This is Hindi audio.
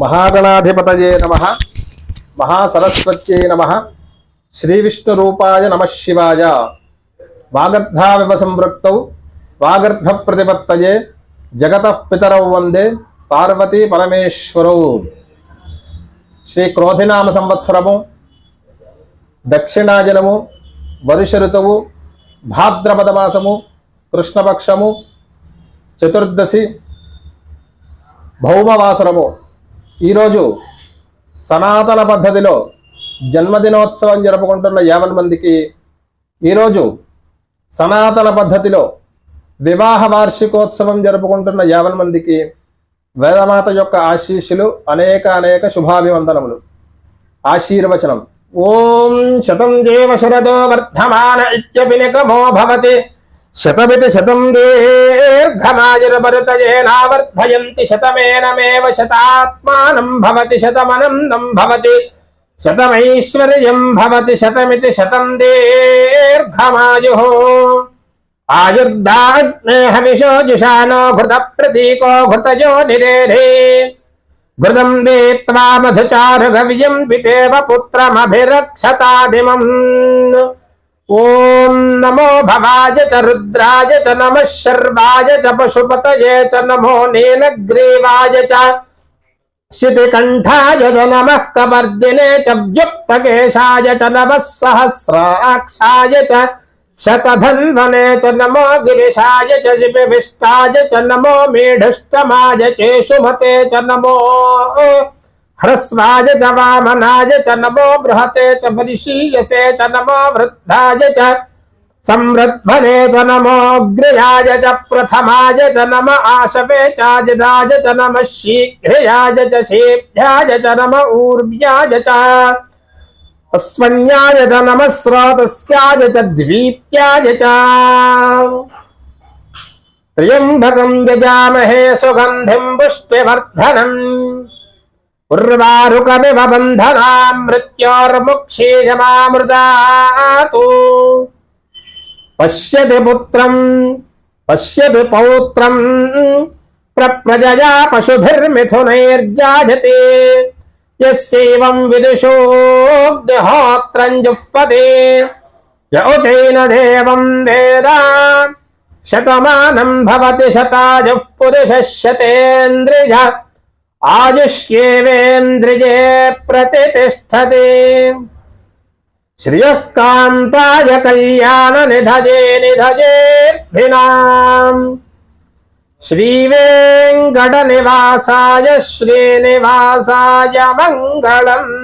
మహాగణాధిపతయే నమ మహాసరస్వత్యే నమ శ్రీవిష్ణురూపాయ నమ శివాయ వాగర్ధావివ సంవృక్తౌ వాగర్ధ ప్రతిపత్తయే జగత పితరౌ వందే పార్వతీ పరమేశ్వరౌ శ్రీ క్రోధినామ సంవత్సరము దక్షిణాజనము వరుష ఋతువు భాద్రపద మాసము కృష్ణపక్షము చతుర్దశి భౌమవాసరము ఈరోజు సనాతన పద్ధతిలో జన్మదినోత్సవం జరుపుకుంటున్న యావన్ మందికి ఈరోజు సనాతన పద్ధతిలో వివాహ వార్షికోత్సవం జరుపుకుంటున్న యావన్ మందికి వేదమాత యొక్క ఆశీస్సులు అనేక అనేక శుభాభివందనములు. ఆశీర్వచనం. ఓం శతం దేవ శరదో వర్ధమాన ఇత్యభినికమో భవతి. శతమితి శతం भ्रमायुर भरतयेनावर्धयन्ति शतमेनमेव शतात्मानं भवति शतमनन्दं भवति शतमैश्वर्यं भवति शतमिति शतं दीर्घमायुः। आयुर्दाग्ने जुषानो घृतप्रतीको घृतयो निरेधे घृतं मधुचारुगव्यं पुत्रमभिरक्षतादिमम्। ओम नमो भवाय च रुद्राज च नम शर्वाय च पशुपत च नमो नेनग्रीवाय च शितिकण्ठाय च नम कवर्दिने च व्युक्तकेशाय च नम सहस्राक्षा च शतधन्वने च नमो गिरिशाय च च नमो मेढुष्टमाय चेषुमते च नमो ह्रस्वाय च वामनाय च नमो बृहते च बलिशीयसे च नमो वृद्धाय च संवृद्धने च नमोऽग्रयाय च प्रथमाय च नम आशवे चाजदाय च नमः शीघ्रयाय च शेभ्याय च नम ऊर्व्याय च अस्मन्याय च नमः स्रोतस्याय च द्वीप्याय च त्र्यम्बकम् यजामहे सुगन्धिम् पुष्टिवर्धनम् उर्वारुकमिव बन्धना मृत्योर्मुक्षीयमामृदातु पश्यति पुत्रम्, पश्यति पौत्रम्, प्रप्रजया पशुभिर्मिथुनैर्जायते। यस्यैवम् विदुषोऽग्निहोत्रम् जुह्वते। य देवम् वेदा शतमानम् भवति शतायुः पुरुषः आजुष्येवेन्द्रिये प्रतिष्ठते। श्रियः कल्याण निधजे निधजेद्धिनाम् श्रीवेङ्कटनिवासाय श्रीनिवासाय मङ्गलम्।